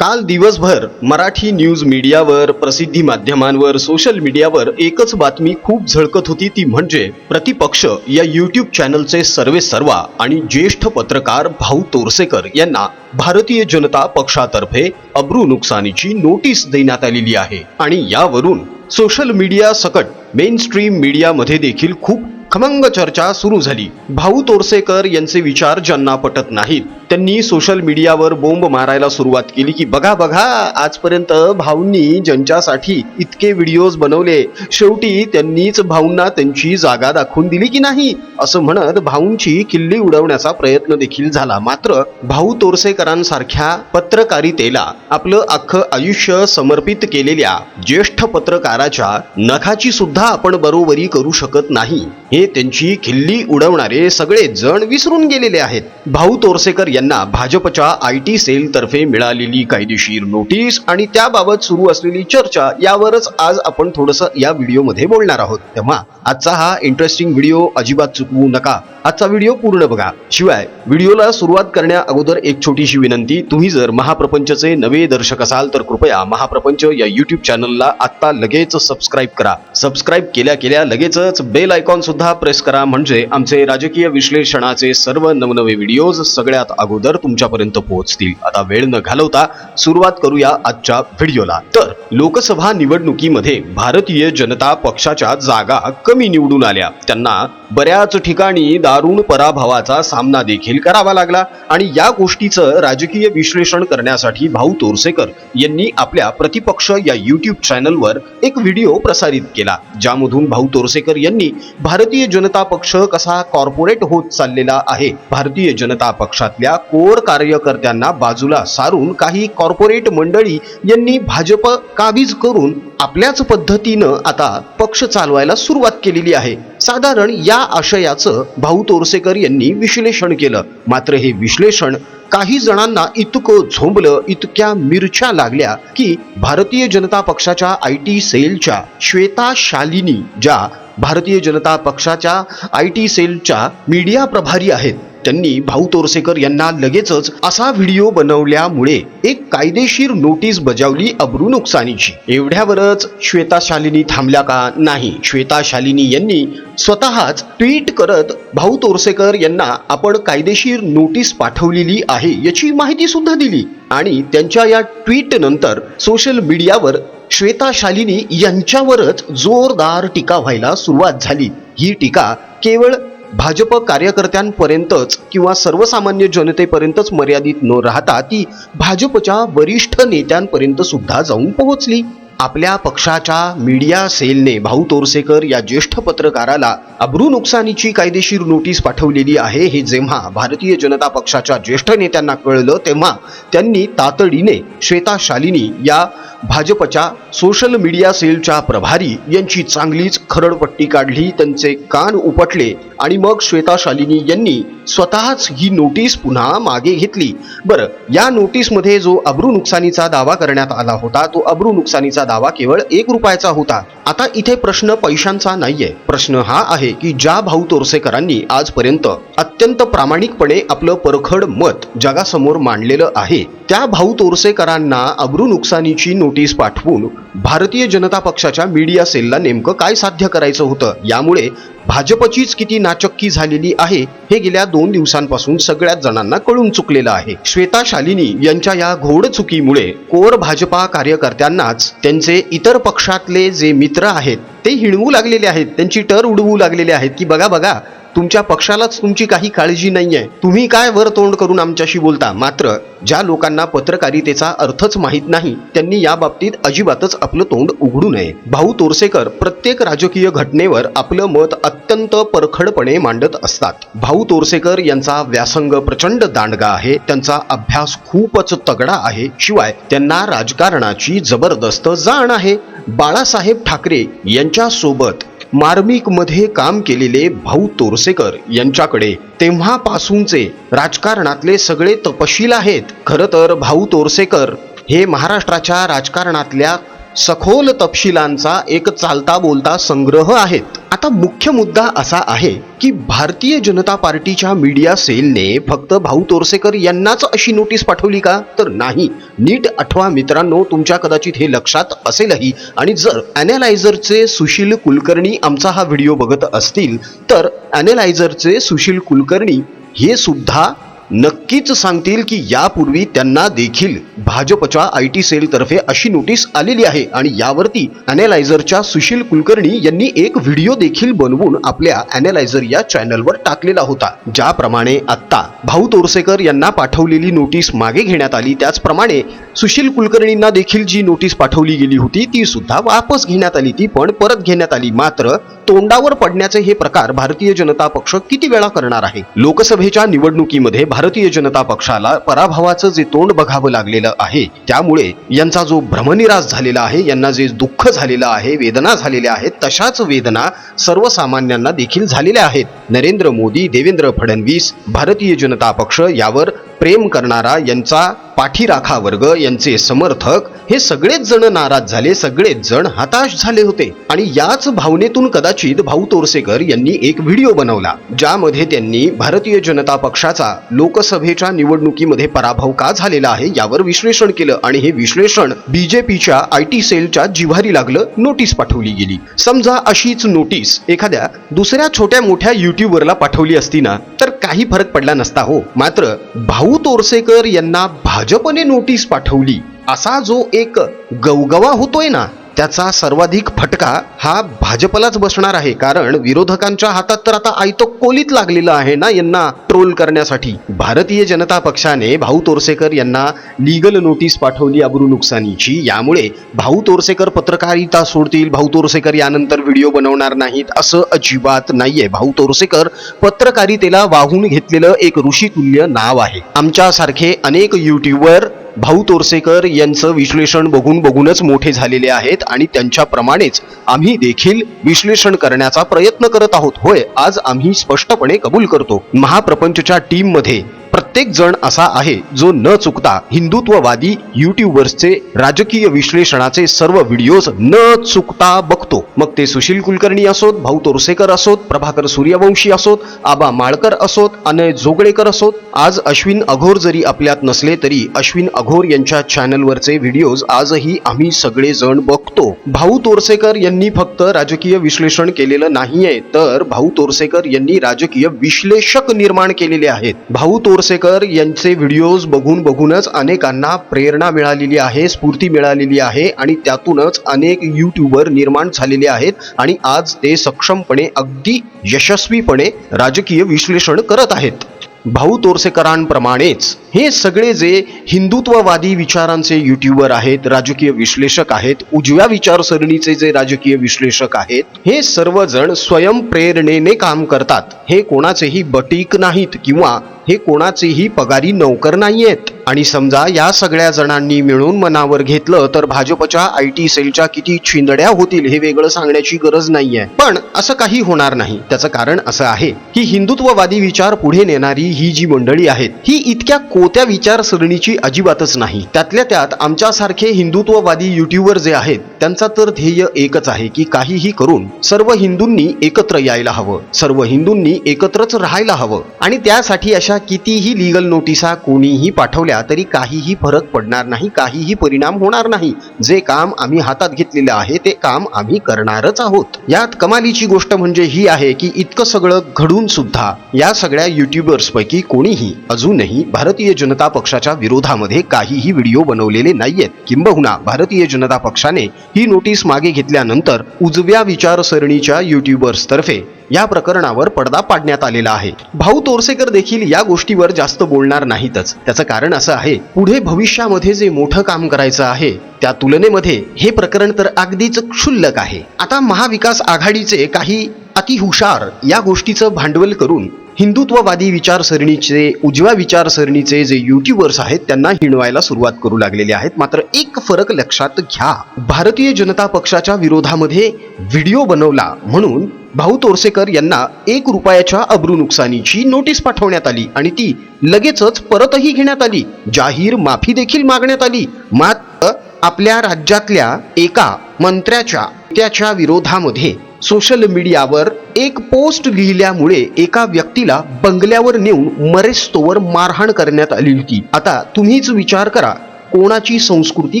काल दिवसभर मराठी न्यूज मीडियावर प्रसिद्धी माध्यमांवर सोशल मीडियावर एकच बातमी खूप झळकत होती ती म्हणजे प्रतिपक्ष या यूट्यूब चॅनलचे सर्वे सर्वा आणि ज्येष्ठ पत्रकार भाऊ तोरसेकर यांना भारतीय जनता पक्षातर्फे अब्रू नुकसानीची नोटीस देण्यात आलेली आहे. आणि यावरून सोशल मीडिया सकट मेन स्ट्रीम मीडियामध्ये देखील खूप खमंग चर्चा सुरू झाली. भाऊ तोरसेकर यांचे विचार ज्यांना पटत नाहीत. त्यांनी सोशल मीडियावर बोंब मारायला सुरुवात केली की बघा बघा आजपर्यंत भाऊंनी ज्यांच्यासाठी इतके व्हिडिओज बनवले शेवटी त्यांनीच भाऊंना त्यांची जागा दाखवून दिली की नाही? असं म्हणत भाऊंची किल्ली उडवण्याचा प्रयत्न देखील झाला. मात्र भाऊ तोरसेकरांसारख्या पत्रकारितेला आपलं अख्खं आयुष्य समर्पित केलेल्या ज्येष्ठ पत्रकाराच्या नखाची सुद्धा आपण बरोबरी करू शकत नाही. त्यांची खिल्ली उडवणारे सगळे जण विसरून गेलेले आहेत. भाऊ तोरसेकर यांना भाजपच्या आय टी सेल तर्फे मिळालेली कायदेशीर नोटीस आणि त्याबाबत सुरू असलेली चर्चा यावरच आज आपण थोडस या व्हिडिओमध्ये बोलणार आहोत. तेव्हा आजचा हा इंटरेस्टिंग व्हिडिओ अजिबात चुकवू नका. आजचा व्हिडिओ पूर्ण बघा. शिवाय व्हिडिओला सुरुवात करण्या अगोदर एक छोटीशी विनंती. तुम्ही जर महाप्रपंचचे नवे दर्शक असाल तर कृपया महाप्रपंच या युट्यूब चॅनलला आत्ता लगेच सबस्क्राईब करा. सबस्क्राईब केल्या केल्या लगेचच बेल आयकॉन सुद्धा प्रेस करा. म्हणजे आमचे राजकीय विश्लेषणाचे सर्व नवनवे व्हिडिओज सगळ्यात अगोदर तुमच्यापर्यंत पोहोचतील. आता वेळ न घालवता सुरुवात करूया आजच्या व्हिडिओला. तर लोकसभा निवडणुकीमध्ये भारतीय जनता पक्षाच्या जागा कमी निवडून आल्या. त्यांना बऱ्याच ठिकाणी दारुण पराभवाचा सामना देखील करावा लागला आणि या गोष्टीचं राजकीय विश्लेषण करण्यासाठी भाऊ तोरसेकर यांनी आपल्या प्रतिपक्ष या युट्यूब चॅनलवर एक व्हिडिओ प्रसारित केला ज्यामधून भाऊ तोरसेकर यांनी भारतीय जनता पक्ष कसा कॉर्पोरेट होत चाललेला आहे भारतीय जनता पक्षातल्या कोर कार्यकर्त्यांना बाजूला सारून काही कॉर्पोरेट मंडळी यांनी भाजप काबीज करून आपल्याच पद्धतीनं आता पक्ष चालवायला सुरुवात केलेली आहे. साधारण या आशयाचं भाऊ तोरसेकर यांनी विश्लेषण केलं. मात्र हे विश्लेषण काही जणांना इतकं झोंबलं इतक्या मिरच्या लागल्या की भारतीय जनता पक्षाच्या आय टी सेलच्या श्वेता शालिनी ज्या भारतीय जनता पक्षाच्या आय टी सेलच्या मीडिया प्रभारी आहेत त्यांनी भाऊ तोरसेकर यांना लगेचच असा व्हिडिओ बनवल्यामुळे एक कायदेशीर नोटीस बजावली अब्रू नुकसानीची. एवढ्यावरच श्वेता शालिनी थांबल्या का नाही? श्वेता शालिनी यांनी स्वतःच ट्विट करत भाऊ तोरसेकर यांना आपण कायदेशीर नोटीस पाठवलेली आहे याची माहिती सुद्धा दिली. आणि त्यांच्या या ट्विट नंतर सोशल मीडियावर श्वेता शालिनी यांच्यावरच जोरदार टीका व्हायला सुरुवात झाली. ही टीका केवळ भाजप कार्यकर्त्यांपर्यंतच किंवा सर्वसामान्य जनतेपर्यंतच मर्यादित न राहता ती भाजपच्या वरिष्ठ नेत्यांपर्यंत सुद्धा जाऊन पोहोचली. आपल्या पक्षाच्या मीडिया सेलने भाऊ तोरसेकर या ज्येष्ठ पत्रकाराला अब्रू नुकसानीची कायदेशीर नोटीस पाठवलेली आहे हे जेव्हा भारतीय जनता पक्षाच्या ज्येष्ठ नेत्यांना कळलं तेव्हा त्यांनी तातडीने श्वेता शालिनी या भाजपच्या सोशल मीडिया सेलच्या प्रभारी यांची चांगलीच खरडपट्टी काढली त्यांचे कान उपटले आणि मग श्वेता शालिनी यांनी स्वतःच ही नोटीस पुन्हा मागे घेतली. बरं या नोटीसमध्ये जो अब्रू नुकसानीचा दावा करण्यात आला होता तो अब्रू नुकसानीचा दावा केवळ एक रुपयाचा होता. आता इथे प्रश्न पैशांचा नाहीये. प्रश्न हा आहे की ज्या भाऊ तोरसेकरांनी आजपर्यंत अत्यंत प्रामाणिकपणे आपलं परखड मत जगासमोर मांडलेलं आहे त्या भाऊ तोरसेकरांना अब्रू नुकसानीची नोटीस पाठवून भारतीय जनता पक्षाच्या मीडिया सेलला नेमकं काय साध्य करायचं होतं? यामुळे भाजपचीच किती नाचक्की झालेली आहे हे गेल्या दोन दिवसांपासून सगळ्याच जणांना कळून चुकलेलं आहे. श्वेता शालिनी यांच्या या घोड चुकीमुळे कोर भाजपा कार्यकर्त्यांनाच त्यांचे इतर पक्षातले जे मित्र आहेत ते हिणवू लागलेले आहेत त्यांची टर उडवू लागलेले आहेत की बघा बघा तुमच्या पक्षालाच तुमची काही काळजी नाही आहे तुम्ही काय वर तोंड करून आमच्याशी बोलता? मात्र ज्या लोकांना पत्रकारितेचा अर्थच माहीत नाही त्यांनी या बाबतीत अजिबातच आपलं तोंड उघडू नये. भाऊ तोरसेकर प्रत्येक राजकीय घटनेवर आपलं मत अत्यंत परखडपणे मांडत असतात. भाऊ तोरसेकर यांचा व्यासंग प्रचंड दांडगा आहे. त्यांचा अभ्यास खूपच तगडा आहे. शिवाय त्यांना राजकारणाची जबरदस्त जाण आहे. बाळासाहेब ठाकरे यांच्या सोबत मार्मिकमध्ये काम केलेले भाऊ तोरसेकर यांच्याकडे तेव्हापासूनचे राजकारणातले सगळे तपशील आहेत. खरं तर भाऊ तोरसेकर हे महाराष्ट्राच्या राजकारणातल्या सखोल तपशिलांचा एक चालता बोलता संग्रह आहेत. आता मुख्य मुद्दा असा आहे की भारतीय जनता पार्टीच्या मीडिया सेलने फक्त भाऊ तोरसेकर यांनाच अशी नोटीस पाठवली का? तर नाही. नीट आठवा मित्रांनो तुमच्या कदाचित हे लक्षात असेलही. आणि जर अॅनालायझरचे सुशील कुलकर्णी आमचा हा व्हिडिओ बघत असतील तर अॅनालायझरचे सुशील कुलकर्णी हे सुद्धा नक्कीच सांगतील की यापूर्वी त्यांना देखील भाजपच्या आय टी सेलतर्फे अशी नोटीस आलेली आहे. आणि यावरती अॅनालायझरच्या सुशील कुलकर्णी यांनी एक व्हिडिओ देखील बनवून आपल्या अॅनालायझर या चॅनलवर टाकलेला होता. ज्याप्रमाणे आत्ता भाऊ तोरसेकर यांना पाठवलेली नोटीस मागे घेण्यात आली. त्याचप्रमाणे सुशील कुलकर्णींना देखील जी नोटीस पाठवली गेली होती ती सुद्धा वापस घेण्यात आली ती पण परत घेण्यात आली. मात्र तोंडावर पडण्याचे हे प्रकार भारतीय जनता पक्ष किती वेळा करणार आहे? लोकसभेच्या निवडणुकीमध्ये भारतीय जनता पक्षाला पराभवाचं जे तोंड बघावं लागलेलं आहे त्यामुळे यांचा जो भ्रमनिराश झालेला आहे यांना जे दुःख झालेलं आहे वेदना झालेल्या आहेत तशाच वेदना सर्वसामान्यांना देखील झालेल्या आहेत. नरेंद्र मोदी देवेंद्र फडणवीस भारतीय जनता पक्ष यावर प्रेम करणारा यांचा पाठीराखा वर्ग यांचे समर्थक हे सगळेच जण नाराज झाले सगळेच जण हताश झाले होते. आणि याच भावनेतून कदाचित भाऊ तोरसेकर यांनी एक व्हिडिओ बनवला ज्यामध्ये त्यांनी भारतीय जनता पक्षाचा लोकसभेच्या निवडणुकीमध्ये पराभव का झालेला आहे यावर विश्लेषण केलं आणि हे विश्लेषण बीजेपीच्या आय टी सेलच्या जिव्हारी लागलं नोटीस पाठवली गेली. समजा अशीच नोटीस एखाद्या दुसऱ्या छोट्या मोठ्या युट्यूबरला पाठवली असती ना तर काही फरक पडला नसता हो. मात्र भाऊ तोरसेकर यांना भाजपने नोटीस पाठवली. असा जो एक गवगवा होतोय ना त्याचा सर्वाधिक फटका हा भाजपलाच बसणार आहे. कारण विरोधकांच्या हातात तर आता आयतो कोलीत लागलेलं आहे ना यांना ट्रोल करण्यासाठी. भारतीय जनता पक्षाने भाऊ तोरसेकर यांना लीगल नोटीस पाठवली अब्रू नुकसानीची. यामुळे भाऊ तोरसेकर पत्रकारिता सोडतील भाऊ तोरसेकर यानंतर व्हिडिओ बनवणार नाहीत असं अजिबात नाहीये. भाऊ तोरसेकर पत्रकारितेला वाहून घेतलेलं एक ऋषितुल्य नाव आहे. आमच्यासारखे अनेक युट्यूबर भाऊ तोरसेकर यांचं विश्लेषण बघून बघूनच मोठे झालेले आहेत आणि त्यांच्याप्रमाणेच आम्ही देखील विश्लेषण करण्याचा प्रयत्न करत आहोत. होय आज आम्ही स्पष्टपणे कबूल करतो. महाप्रपंचच्या टीममध्ये प्रत्येक जण असा आहे जो न चुकता हिंदुत्ववादी युट्यूबर्सचे राजकीय विश्लेषणाचे सर्व व्हिडिओज न चुकता बघतो. मग ते सुशील कुलकर्णी असोत भाऊ तोरसेकर असोत प्रभाकर सूर्यवंशी असोत आबा माळकर असोत अनय जोगळेकर असोत. आज अश्विन अघोर जरी आपल्यात नसले तरी अश्विन अघोर यांच्या चॅनलवरचे व्हिडिओज आजही आम्ही सगळेजण बघतो. भाऊ तोरसेकर यांनी फक्त राजकीय विश्लेषण केलेलं नाहीये तर भाऊ तोरसेकर यांनी राजकीय विश्लेषक निर्माण केलेले आहेत. भाऊ तोर तोरसेकर यांचे व्हिडिओज बघून बघूनच अनेकांना प्रेरणा मिळालेली आहे स्फूर्ती मिळालेली आहे आणि त्यातूनच अनेक युट्यूबर निर्माण झालेले आहेत आणि आज ते सक्षमपणे अगदी यशस्वीपणे राजकीय विश्लेषण करत आहेत. भाऊ तोरसेकरांप्रमाणेच. हे सगळे जे हिंदुत्ववादी विचारांचे युट्यूबर आहेत राजकीय विश्लेषक आहेत उजव्या विचारसरणीचे जे राजकीय विश्लेषक आहेत हे सर्वजण स्वयंप्रेरणेने काम करतात. हे कोणाचेही बटीक नाहीत किंवा हे कोणाचेही पगारी नोकर नाहीयेत. आणि समजा या सगळ्या जणांनी मिळून मनावर घेतलं तर भाजपच्या आय टी सेलच्या किती छिंदड्या होतील हे वेगळं सांगण्याची गरज नाहीये. पण असं काही होणार नाही. त्याचं कारण असं आहे की हिंदुत्ववादी विचार पुढे नेणारी ही जी मंडळी आहेत ही इतक्या कोत्या विचारसरणीची अजिबातच नाही. त्यातल्या त्यात आमच्यासारखे हिंदुत्ववादी युट्यूबर जे आहेत त्यांचा तर ध्येय एकच आहे की काहीही करून सर्व हिंदूंनी एकत्र यायला हवं. सर्व हिंदूंनी एकत्रच राहायला हवं. आणि त्यासाठी अशा कितीही लिगल नोटिसा कोणीही पाठवल्या तरी काहीही फरक पडणार नाही काहीही परिणाम होणार नाही. जे काम आम्ही हातात घेतलेलं आहे ते काम आम्ही करणारच आहोत. यात कमालीची गोष्ट म्हणजे ही आहे की इतकं सगळं घडून सुद्धा या सगळ्या युट्यूबर्स पैकी कोणीही अजूनही भारतीय जनता पक्षाच्या विरोधामध्ये काहीही व्हिडिओ बनवलेले नाहीयेत. किंबहुना भारतीय जनता पक्षाने ही नोटीस मागे घेतल्यानंतर उजव्या विचारसरणीच्या युट्यूबर्स तर्फे या प्रकरणावर पडदा पाडण्यात आलेला आहे. भाऊ तोरसेकर देखील या गोष्टीवर जास्त बोलणार नाहीतच. त्याचं कारण असं आहे पुढे भविष्यामध्ये जे मोठं काम करायचं आहे त्या तुलनेमध्ये हे प्रकरण तर अगदीच क्षुल्लक आहे. आता महाविकास आघाडीचे काही अतिहुशार या गोष्टीचं भांडवल करून हिंदुत्ववादी विचारसरणीचे उजव्या विचारसरणीचे जे युट्यूबर्स आहेत त्यांना हिणवायला सुरुवात करू लागलेले आहेत. मात्र एक फरक लक्षात घ्या. भारतीय जनता पक्षाच्या विरोधामध्ये व्हिडिओ बनवला म्हणून भाऊ तोरसेकर यांना एक रुपयाच्या अब्रू नुकसानीची नोटीस पाठवण्यात आली आणि ती लगेचच परतही घेण्यात आली. जाहीर माफी देखील मागण्यात आली. मात्र आपल्या राज्यातल्या एका मंत्र्याच्या त्याच्या विरोधामध्ये सोशल मीडियावर एक पोस्ट लिहिल्यामुळे एका व्यक्तीला बंगल्यावर नेऊन मरेस्तोवर मारहाण करण्यात आली होती. आता तुम्हीच विचार करा कोणाची संस्कृती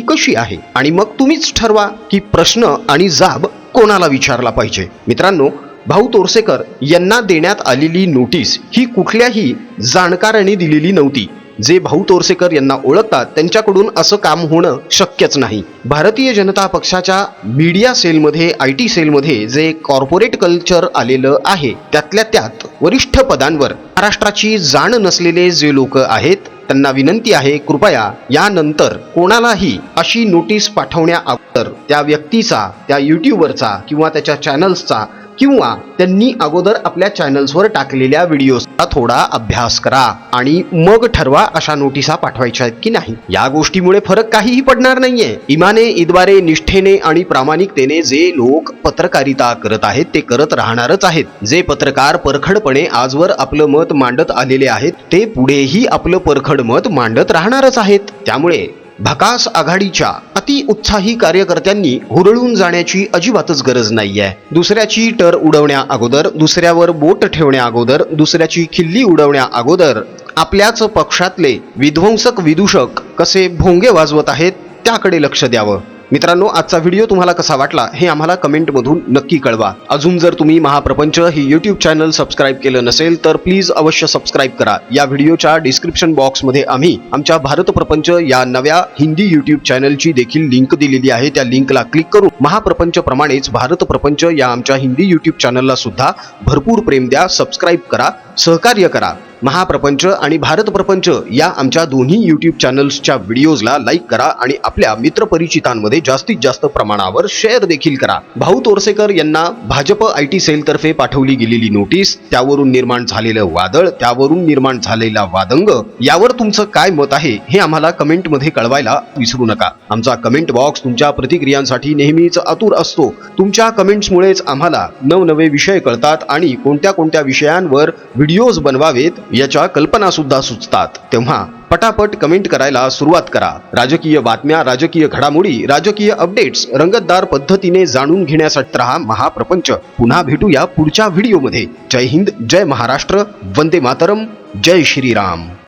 कशी आहे? आणि मग तुम्हीच ठरवा की प्रश्न आणि जाब कोणाला विचारला पाहिजे. मित्रांनो भाऊ तोरसेकर यांना देण्यात आलेली नोटीस ही कुठल्याही जाणकाराने दिलेली नव्हती. जे भाऊ तोरसेकर यांना ओळखतात त्यांच्याकडून असं काम होणं शक्यच नाही. भारतीय जनता पक्षाच्या मीडिया सेलमध्ये आय टी सेलमध्ये जे कॉर्पोरेट कल्चर आलेलं आहे त्यातल्या त्यात वरिष्ठ पदांवर महाराष्ट्राची जाण नसलेले जे लोक आहेत त्यांना विनंती आहे कृपया यानंतर कोणालाही अशी नोटीस पाठवण्या अगोदर त्या व्यक्तीचा त्या युट्यूबरचा किंवा त्याच्या चॅनल्सचा किंवा त्यांनी अगोदर आपल्या चॅनल्सवर टाकलेल्या आता थोडा अभ्यास करा आणि मग ठरवा अशा नोटिसा पाठवायच्या आहेत की नाही. या गोष्टीमुळे फरक काहीही पडणार नाहीये. इमाने इद्वारे निष्ठेने आणि प्रामाणिकतेने जे लोक पत्रकारिता करत आहेत ते करत राहणारच आहेत. जे पत्रकार परखडपणे आजवर आपलं मत मांडत आलेले आहेत ते पुढेही आपलं परखड मत मांडत राहणारच आहेत. त्यामुळे भकास आघाडीच्या अति उत्साही कार्यकर्त्यांनी हुरळून जाण्याची अजिबातच गरज नाहीये. दुसऱ्याची टर उडवण्या अगोदर दुसऱ्यावर बोट ठेवण्या अगोदर दुसऱ्याची खिल्ली उडवण्या अगोदर आपल्याच पक्षातले विध्वंसक विदूषक कसे भोंगे वाजवत आहेत त्याकडे लक्ष द्यावं. मित्रांनो आजचा व्हिडिओ तुम्हाला कसा वाटला हे आम्हाला कमेंटमधून नक्की कळवा. अजून जर तुम्ही महाप्रपंच ही यूट्यूब चॅनल सबस्क्राईब केलं नसेल तर प्लीज अवश्य सबस्क्राईब करा. या व्हिडिओच्या डिस्क्रिप्शन बॉक्समध्ये आम्ही आमच्या भारत प्रपंच या नव्या हिंदी यूट्यूब चॅनलची देखील लिंक दिलेली आहे. त्या लिंकला क्लिक करून महाप्रपंच प्रमाणेच भारत प्रपंच या आमच्या हिंदी यूट्यूब चॅनलला सुद्धा भरपूर प्रेम द्या सबस्क्राईब करा सहकार्य करा. महाप्रपंच आणि भारत प्रपंच या आमच्या दोन्ही यूट्यूब चॅनल्सच्या व्हिडिओजला लाईक करा आणि आपल्या मित्रपरिचितांमध्ये जास्तीत जास्त प्रमाणावर शेअर देखील करा. भाऊ तोरसेकर यांना भाजप आय टी सेलतर्फे पाठवली गेलेली नोटीस त्यावरून निर्माण झालेलं वादळ त्यावरून निर्माण झालेला वादंग यावर तुमचं काय मत आहे हे आम्हाला कमेंटमध्ये कळवायला विसरू नका. आमचा कमेंट बॉक्स तुमच्या प्रतिक्रियांसाठी नेहमीच आतुर असतो. तुमच्या कमेंट्समुळेच आम्हाला नवनवे विषय कळतात आणि कोणत्या कोणत्या विषयांवर व्हिडिओज बनवावेत याच्या कल्पना सुद्धा सुचतात. तेव्हा पटापट कमेंट करायला सुरुवात करा. राजकीय बातम्या राजकीय घडामोडी राजकीय अपडेट्स रंगतदार पद्धतीने जाणून घेण्यासाठी रहा महाप्रपंच. पुन्हा भेटूया पुढच्या व्हिडिओमध्ये. जय हिंद जय महाराष्ट्र वंदे मातरम जय श्रीराम.